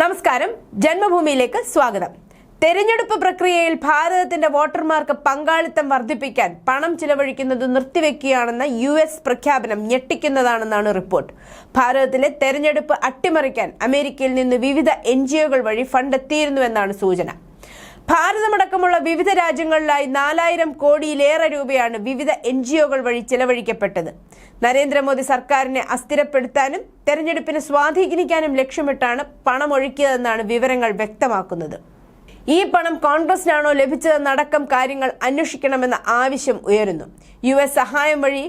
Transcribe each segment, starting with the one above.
നമസ്കാരം. ജന്മഭൂമിയിലേക്ക് സ്വാഗതം. തെരഞ്ഞെടുപ്പ് പ്രക്രിയയിൽ ഭാരതത്തിന്റെ വോട്ടർമാർക്ക് പങ്കാളിത്തം വർദ്ധിപ്പിക്കാൻ പണം ചിലവഴിക്കുന്നത് നിർത്തിവെക്കുകയാണെന്ന യു എസ് പ്രഖ്യാപനം ഞെട്ടിക്കുന്നതാണെന്നാണ് റിപ്പോർട്ട്. ഭാരതത്തിലെ തെരഞ്ഞെടുപ്പ് അട്ടിമറിക്കാൻ അമേരിക്കയിൽ നിന്ന് വിവിധ എൻ വഴി ഫണ്ട് എത്തിയിരുന്നുവെന്നാണ് സൂചന. ഭാരതമടക്കമുള്ള വിവിധ രാജ്യങ്ങളിലായി നാലായിരം കോടിയിലേറെ രൂപയാണ് വിവിധ എൻ ജിഒകൾ വഴി ചെലവഴിക്കപ്പെട്ടത്. നരേന്ദ്രമോദി സർക്കാരിനെ അസ്ഥിരപ്പെടുത്താനും തെരഞ്ഞെടുപ്പിനെ സ്വാധീനിക്കാനും ലക്ഷ്യമിട്ടാണ് പണമൊഴുക്കിയതെന്നാണ് വിവരങ്ങൾ വ്യക്തമാക്കുന്നത്. ഈ പണം കോൺഗ്രസിനാണോ ലഭിച്ചതെന്നടക്കം കാര്യങ്ങൾ അന്വേഷിക്കണമെന്ന ആവശ്യം ഉയരുന്നു. യു എസ് സഹായം വഴി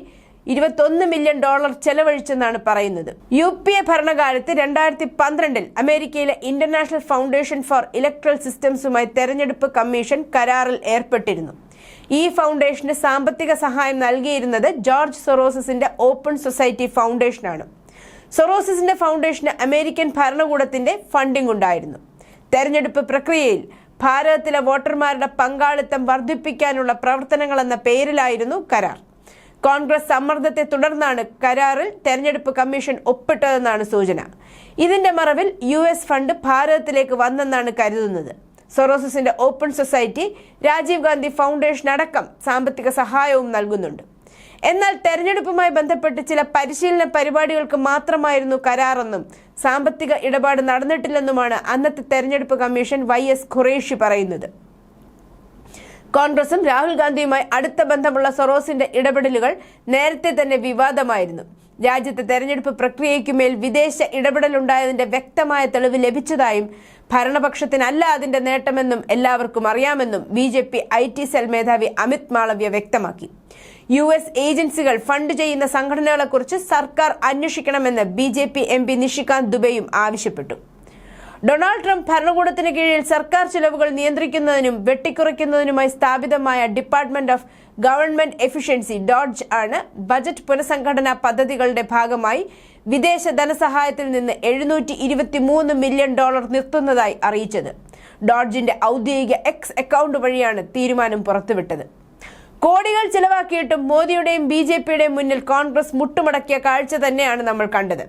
ഇരുപത്തൊന്ന് മില്യൺ ഡോളർ ചെലവഴിച്ചെന്നാണ് പറയുന്നത്. യു പി എ ഭരണകാലത്ത് രണ്ടായിരത്തി പന്ത്രണ്ടിൽ അമേരിക്കയിലെ ഇന്റർനാഷണൽ ഫൗണ്ടേഷൻ ഫോർ ഇലക്ട്രൽ സിസ്റ്റംസുമായി തെരഞ്ഞെടുപ്പ് കമ്മീഷൻ കരാറിൽ ഏർപ്പെട്ടിരുന്നു. ഈ ഫൗണ്ടേഷന് സാമ്പത്തിക സഹായം നൽകിയിരുന്നത് ജോർജ് സൊറോസസിന്റെ ഓപ്പൺ സൊസൈറ്റി ഫൗണ്ടേഷനാണ്. സൊറോസസിന്റെ ഫൗണ്ടേഷന് അമേരിക്കൻ ഭരണകൂടത്തിന്റെ ഫണ്ടിംഗ് ഉണ്ടായിരുന്നു. തെരഞ്ഞെടുപ്പ് പ്രക്രിയയിൽ ഭാരതത്തിലെ വോട്ടർമാരുടെ പങ്കാളിത്തം വർദ്ധിപ്പിക്കാനുള്ള പ്രവർത്തനങ്ങളെന്ന പേരിലായിരുന്നു കരാർ. കോൺഗ്രസ് സമ്മർദ്ദത്തെ തുടർന്നാണ് കരാറിൽ തെരഞ്ഞെടുപ്പ് കമ്മീഷൻ ഒപ്പിട്ടതെന്നാണ് സൂചന. ഇതിന്റെ മറവിൽ യു എസ് ഫണ്ട് ഭാരതത്തിലേക്ക് വന്നെന്നാണ് കരുതുന്നത്. സൊറോസസിന്റെ open society Rajiv Gandhi foundation അടക്കം സാമ്പത്തിക സഹായവും നൽകുന്നുണ്ട്. എന്നാൽ തെരഞ്ഞെടുപ്പുമായി ബന്ധപ്പെട്ട് ചില പരിശീലന പരിപാടികൾക്ക് മാത്രമായിരുന്നു കരാറെന്നും സാമ്പത്തിക ഇടപാട് നടന്നിട്ടില്ലെന്നുമാണ് അന്നത്തെ തെരഞ്ഞെടുപ്പ് കമ്മീഷൻ വൈ എസ് ഖുറേഷി പറയുന്നത്. കോൺഗ്രസും രാഹുൽ ഗാന്ധിയുമായി അടുത്ത ബന്ധമുള്ള സൊറോസിന്റെ ഇടപെടലുകൾ നേരത്തെ തന്നെ വിവാദമായിരുന്നു. രാജ്യത്തെ തെരഞ്ഞെടുപ്പ് പ്രക്രിയയ്ക്കുമേൽ വിദേശ ഇടപെടലുണ്ടായതിന്റെ വ്യക്തമായ തെളിവ് ലഭിച്ചതായും ഭരണപക്ഷത്തിനല്ല അതിന്റെ നേട്ടമെന്നും എല്ലാവർക്കും അറിയാമെന്നും B J P I T cell മേധാവി അമിത് മാളവ്യ വ്യക്തമാക്കി. യു എസ് ഏജൻസികൾ ഫണ്ട് ചെയ്യുന്ന സംഘടനകളെക്കുറിച്ച് സർക്കാർ അന്വേഷിക്കണമെന്ന് B J P M P Nishikant ദുബെയും ആവശ്യപ്പെട്ടു. ഡൊണാൾഡ് ട്രംപ് ഭരണകൂടത്തിന് കീഴിൽ സർക്കാർ ചെലവുകൾ നിയന്ത്രിക്കുന്നതിനും വെട്ടിക്കുറയ്ക്കുന്നതിനുമായി സ്ഥാപിതമായ department of government efficiency DOGE ആണ് ബജറ്റ് പുനഃസംഘടനാ പദ്ധതികളുടെ ഭാഗമായി വിദേശ ധനസഹായത്തിൽ നിന്ന് എഴുന്നൂറ്റി ഇരുപത്തിമൂന്ന് മില്യൺ ഡോളർ നിർത്തുന്നതായി അറിയിച്ചത്. ഡോഡ്ജിന്റെ ഔദ്യോഗിക എക്സ് അക്കൗണ്ട് വഴിയാണ് തീരുമാനം പുറത്തുവിട്ടത്. കോടികൾ ചിലവാക്കിയിട്ടും മോദിയുടെയും ബി ജെ പിയുടെയും മുന്നിൽ കോൺഗ്രസ് മുട്ടുമടക്കിയ കാഴ്ച തന്നെയാണ് നമ്മൾ കണ്ടത്.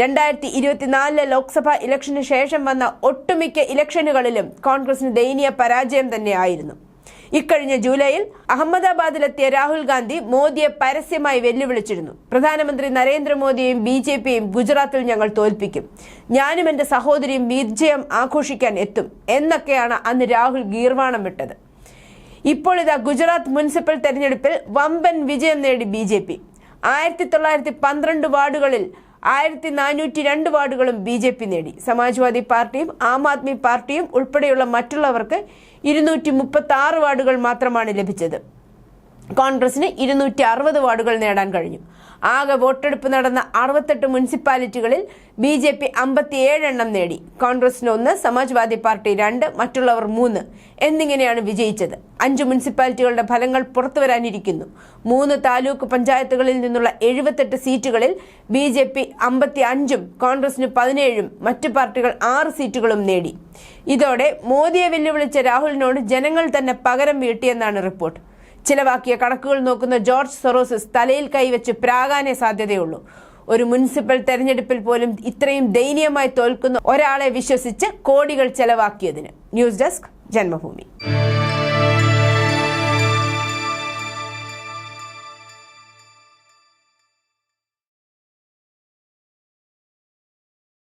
രണ്ടായിരത്തി ഇരുപത്തിനാലിലെ ലോക്സഭാ ഇലക്ഷന് ശേഷം വന്ന ഒട്ടുമിക്ക ഇലക്ഷനുകളിലും കോൺഗ്രസിന് ദയനീയ പരാജയം തന്നെയായിരുന്നു. ഇക്കഴിഞ്ഞ ജൂലൈയിൽ അഹമ്മദാബാദിലെത്തിയ രാഹുൽ ഗാന്ധി മോദിയെ പരസ്യമായി വെല്ലുവിളിച്ചിരുന്നു. പ്രധാനമന്ത്രി നരേന്ദ്രമോദിയെയും ബി ജെ പിയെയും ഗുജറാത്തിൽ ഞങ്ങൾ തോൽപ്പിക്കും. ഞാനും എന്റെ സഹോദരിയും വിജയം ആഘോഷിക്കാൻ എത്തും എന്നൊക്കെയാണ് അന്ന് രാഹുൽ ഗീർവാണം വിട്ടത്. ഇപ്പോൾ ഇതാ ഗുജറാത്ത് മുനിസിപ്പൽ തെരഞ്ഞെടുപ്പിൽ വമ്പൻ വിജയം നേടി ബി ജെ പി. ആയിരത്തി തൊള്ളായിരത്തി പന്ത്രണ്ട് വാർഡുകളിൽ ആയിരത്തി നാനൂറ്റി രണ്ട് വാർഡുകളും ബി ജെ പി നേടി. സമാജ്വാദി പാർട്ടിയും ആം ആദ്മി പാർട്ടിയും ഉൾപ്പെടെയുള്ള മറ്റുള്ളവർക്ക് ഇരുന്നൂറ്റി മുപ്പത്തി ആറ് വാർഡുകൾ മാത്രമാണ് ലഭിച്ചത്. കോൺഗ്രസിന് ഇരുന്നൂറ്റി അറുപത് വാർഡുകൾ നേടാൻ കഴിഞ്ഞു. ആകെ വോട്ടെടുപ്പ് നടന്ന അറുപത്തെട്ട് മുനിസിപ്പാലിറ്റികളിൽ ബി ജെ പി അമ്പത്തിയേഴ് എണ്ണം നേടി. കോൺഗ്രസിന് ഒന്ന് സമാജ്വാദി പാർട്ടി രണ്ട് മറ്റുള്ളവർ മൂന്ന് എന്നിങ്ങനെയാണ് വിജയിച്ചത്. അഞ്ച് മുനിസിപ്പാലിറ്റികളുടെ ഫലങ്ങൾ പുറത്തുവരാനിരിക്കുന്നു. മൂന്ന് താലൂക്ക് പഞ്ചായത്തുകളിൽ നിന്നുള്ള എഴുപത്തെട്ട് സീറ്റുകളിൽ ബി ജെ പി അമ്പത്തി അഞ്ചും കോൺഗ്രസിന് പതിനേഴും മറ്റു പാർട്ടികൾ ആറ് സീറ്റുകളും നേടി. ഇതോടെ മോദിയെ വെല്ലുവിളിച്ച രാഹുലിനോട് ജനങ്ങൾ തന്നെ പകരം വീട്ടിയെന്നാണ് റിപ്പോർട്ട്. ചിലവാക്കിയ കണക്കുകൾ നോക്കുന്ന ജോർജ് സൊറോസിസ് തലയിൽ കൈവച്ച് പ്രാകാനേ സാധ്യതയുള്ളൂ. ഒരു മുനിസിപ്പൽ തെരഞ്ഞെടുപ്പിൽ പോലും ഇത്രയും ദയനീയമായി തോൽക്കുന്ന ഒരാളെ വിശ്വസിച്ച് കോടികൾ ചെലവാക്കിയതിന്. News desk Janmabhumi.